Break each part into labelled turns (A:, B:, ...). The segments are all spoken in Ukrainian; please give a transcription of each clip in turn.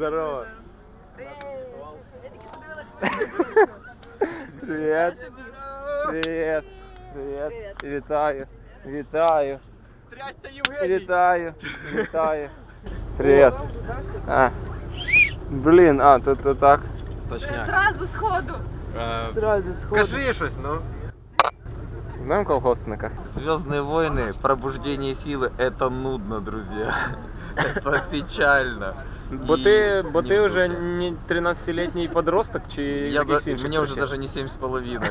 A: Здорово.
B: Я тільки що дивилась
A: Привіт. Привіт. Привіт. Вітаю. Вітаю.
C: Трясся Євгеній.
A: Вітаю. Вітаю. Привіт. А. Блін, а, тут то так.
C: Точняк.
B: Зразу сходу.
C: Е,
A: Сразу сход.
C: Кажи щось, ну.
A: Знаємо колгоспника?
D: Звездные войны, пробуждение силы, это нудно, друзья. Это печально.
A: Бо
D: І
A: ти, бо
D: не
A: ти вже не 13-літній подросток чи
D: Я
A: якийсь
D: да-
A: інший
D: мне уже даже не семь с половиной.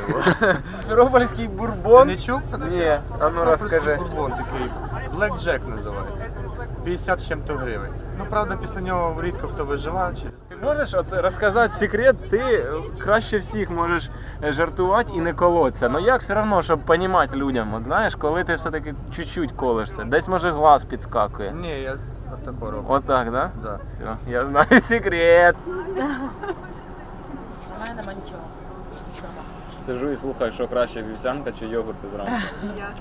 A: Симферопольський бурбон?
E: Не чув?
A: Ні, а ну розкажи.
E: Бурбон такий. Black Jack називається. 50 з чим-то гривень. Ну правда, після нього рідко хто виживає через.
A: Ти можеш от розказати секрет, ти е, краще всіх можеш е, жартувати і не колоться. Ну як все одно, щоб розуміти людям, от знаєш, коли ти все-таки чуть-чуть колешся, десь може глаз підскакує.
E: Ні, я отако Вот
A: Отак, да?
E: Да.
A: Все, я знаю секрет.
B: У нема нічого.
A: Сижу і слухаю, що краще вівсянка чи йогурт зранку.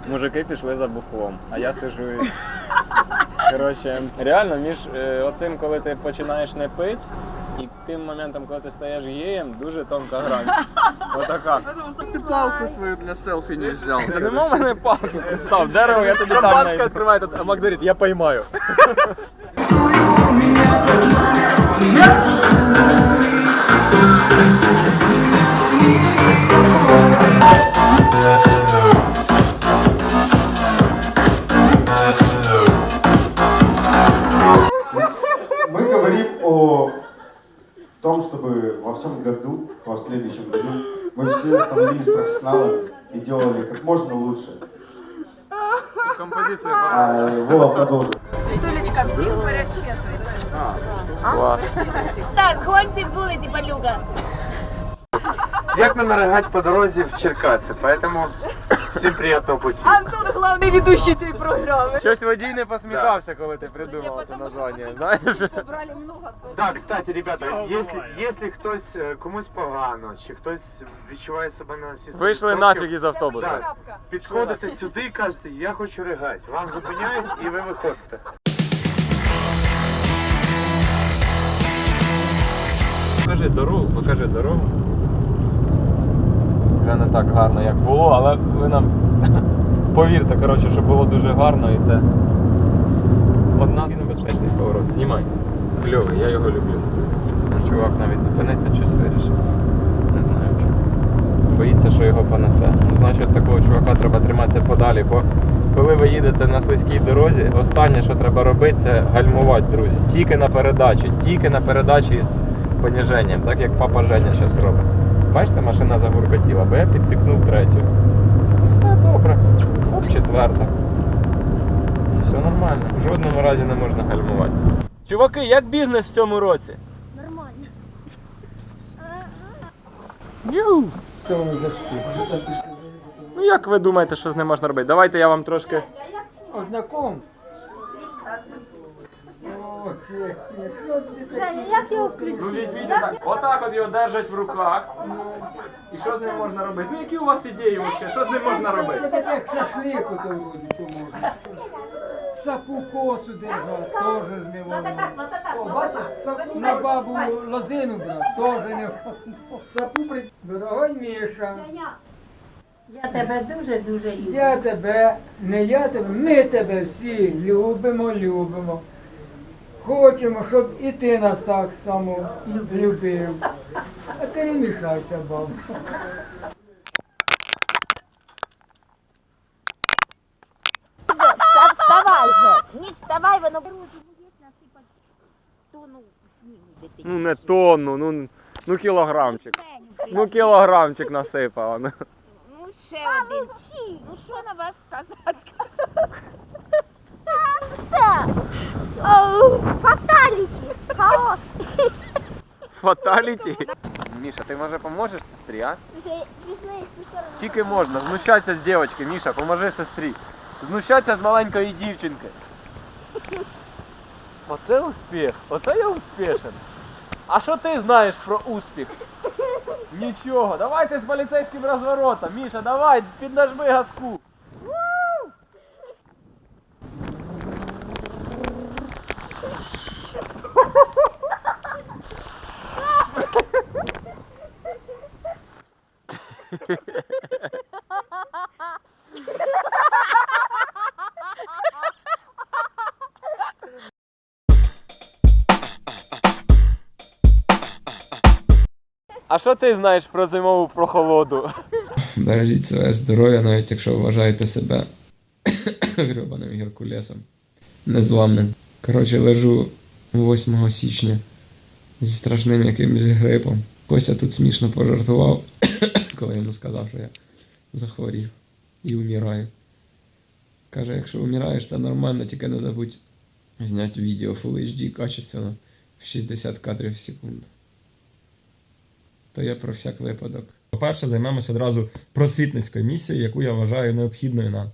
A: Мужики пішли за бухлом, а я сижу і. Коротше, реально, між е, оцим, коли ти починаєш не пити, і тим моментом, коли ти стаєш геєм, дуже тонка грань. Отака.
C: Ти палку свою для селфі не взяв.
A: Та нема в мене палки, став дерево, я тобі там
C: Шампанське
A: знайду.
C: відкриває, а Мак говорить, я поймаю.
F: следующем году, мы все становились профессионалами и делали как можно лучше.
A: Композиція.
F: А, Вова продолжит.
B: Світулечка всіх перечитує.
A: Клас.
G: Так, згонці з вулиці, балюга.
E: Як не наригать по дорозі в Черкаси, поэтому всім приємного пути.
B: Антон головний ведущий цієї програми.
A: Щось водій не посміхався, коли ти придумав це названня, знаєш?
B: Побрали много.
E: Так, кстати, ребята, якщо, якщо хтось е, комусь погано, чи хтось відчуває себе на всі 100%,
A: Вийшли нафіг із автобуса.
B: Шапка.
E: Підходите сюди і кажете, я хочу ригати. Вам зупиняють і ви виходите.
A: Покажи дорогу, покажи дорогу. Вже не так гарно, як було, але ви нам повірте, коротше, що було дуже гарно і це одна небезпечний поворот. Знімай. Кльовий, я його люблю. Чувак навіть зупиниться, щось вирішив. Не знаю чому. Боїться, що його понесе. Ну, значить, такого чувака треба триматися подалі, бо коли ви їдете на слизькій дорозі, останнє, що треба робити, це гальмувати, друзі. Тільки на передачі, тільки на передачі із поніженням, так як папа Женя зараз робить. Бачите, машина загуркотіла, бо я підтикнув третю. І Все добре. Оп, четверта. І все нормально. В жодному разі не можна гальмувати. Чуваки, як бізнес в цьому році?
G: Нормально.
A: Ну як ви думаєте, що з ним можна робити? Давайте я вам трошки.
H: Ознаком.
G: Женя, як його включити?
A: Ну отак. Отак от його держать в руках. І що з ним можна робити? Ну які у вас ідеї взагалі? Що з ним можна
H: Це
A: робити?
H: так як шашлику то можна. Сапу косу держать, теж з не можна. О, бачиш, сапу на бабу лозину брат, теж не можна. Сапу при... Дорогой Міша,
G: Я тебе дуже-дуже люблю.
H: я тебе, не я тебе, ми тебе всі любимо, любимо. Хочемо, щоб і ти нас так само любив. А ти не мішайся, бабу.
G: Вставай же! Вставай, воно дорозі є насипати тону снігу дитині.
A: Ну не тонну, ну, ну кілограмчик. Ну кілограмчик насипала. ну.
G: Ну ще один. Ну що на вас сказати? Фаталіки! Хаос!
A: Фаталіті. Міша, ти може поможеш сестрі, а? Скільки можна? Знущатися з дівчинки, Міша, поможи сестрі. Знущатися з маленької дівчинки. Оце успіх. Оце я успішен. А що ти знаєш про успіх? Нічого. Давайте з поліцейським розворотом. Міша, давай, піднажми газку.
I: А що ти знаєш про зимову прохолоду?
A: Бережіть своє здоров'я, навіть якщо вважаєте себе грибаним геркулесом. Незламним. Коротше, лежу 8 січня зі страшним якимось грипом. Костя тут смішно пожартував, коли йому сказав, що я захворів і вмираю. Каже, якщо вмираєш, це нормально, тільки не забудь зняти відео Full HD качественно в 60 кадрів в секунду. То я про всяк випадок. По-перше, займемося одразу просвітницькою місією, яку я вважаю необхідною на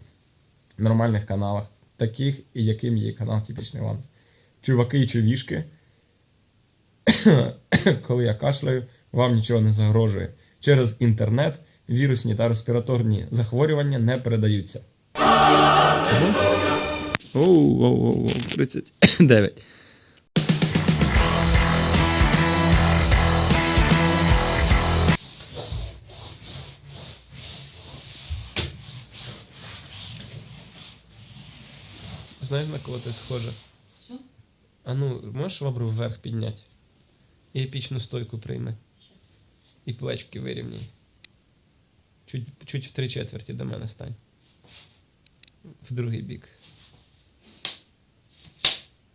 A: нормальних каналах, таких яким є канал Типічний Ланус. Чуваки і чувішки, коли я кашляю, вам нічого не загрожує. Через інтернет вірусні та респіраторні захворювання не передаються. Оу, оу, оу, 39. Знаєш, на кого ти схожа? Що? А ну, можеш швабру вверх підняти? І епічну стойку прийме. І плечки вирівняй. Чуть, чуть в три четверті до мене стань. В другий бік.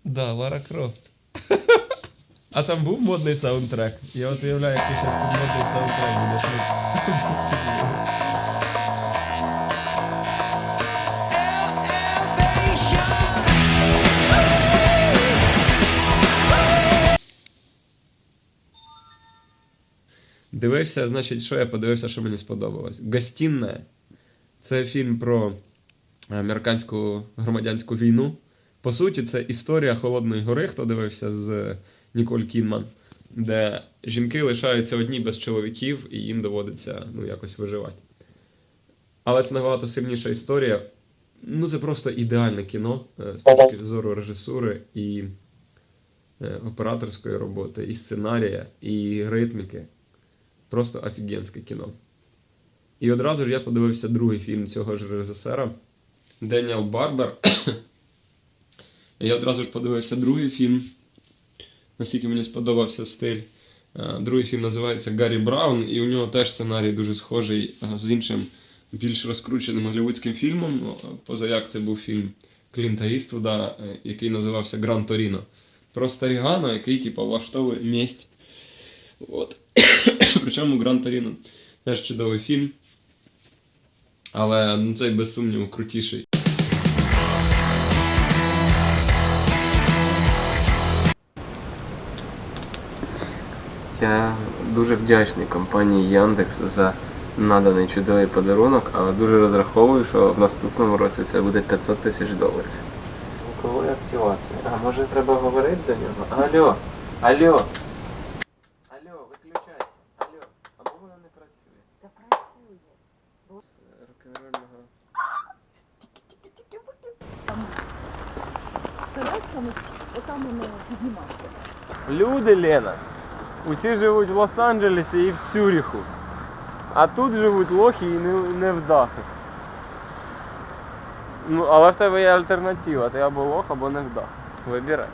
A: Да, Лара Крофт. А там був модний саундтрек. Я от уявляю, який ще модний саундтрек Дивився, значить, що я подивився, що мені сподобалось. Гостінна це фільм про американську громадянську війну. По суті, це історія Холодної гори, хто дивився з Ніколь Кінман, де жінки лишаються одні без чоловіків і їм доводиться ну, якось виживати. Але це набагато сильніша історія. Ну, це просто ідеальне кіно е, з точки зору режисури і е, операторської роботи, і сценарія, і ритміки. Просто офігенське кіно. І одразу ж я подивився другий фільм цього ж режисера Деніел Барбер. я одразу ж подивився другий фільм, наскільки мені сподобався стиль. Е, Другий фільм називається Гаррі Браун, і у нього теж сценарій дуже схожий е, з іншим більш розкрученим голлівудським фільмом. Ну, Поза як це був фільм Клінта Іствуда, е, який називався Гран Торіно. Про Старігана, який типу, влаштовує месть. От. Причому Гран Торіно теж чудовий фільм. Але ну, цей без сумніву крутіший.
I: Я дуже вдячний компанії Яндекс за наданий чудовий подарунок, але дуже розраховую, що в наступному році це буде 500 тисяч доларів. Звукової активації. А може треба говорити до нього? Алло, алло. Алло, виключайся. Алло. Або воно не працює.
J: Та працює.
I: З рок-н-рольного.
J: Отам воно піднімається.
I: Люди, Лена, усі живуть в Лос-Анджелесі і в Цюріху. А тут живуть лохи і не, невдахи. Ну, але в тебе є альтернатива. Ти або лох, або невдах. Вибирай.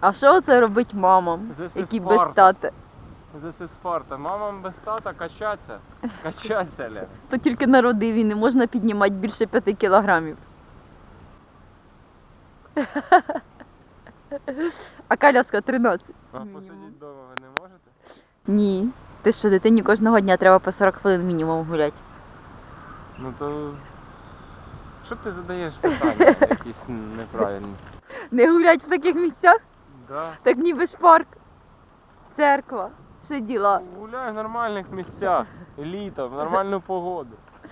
B: А що це робить мамам,
I: This is
B: які
I: Sparta.
B: без тата?
I: This is Sparta. Мамам без тата качаться. Качаться, Лена.
B: То тільки народив і не можна піднімати більше п'яти кілограмів. А коляска 13.
I: А посидіть вдома ви не можете?
B: Ні. Ти що, дитині кожного дня треба по 40 хвилин мінімум гуляти.
I: Ну то. Що ти задаєш питання якісь неправильні?
B: Не гулять в таких місцях,
I: Да.
B: так ніби ж парк, церква, ще діла.
I: Гуляю в нормальних місцях. Літо, в нормальну погоду.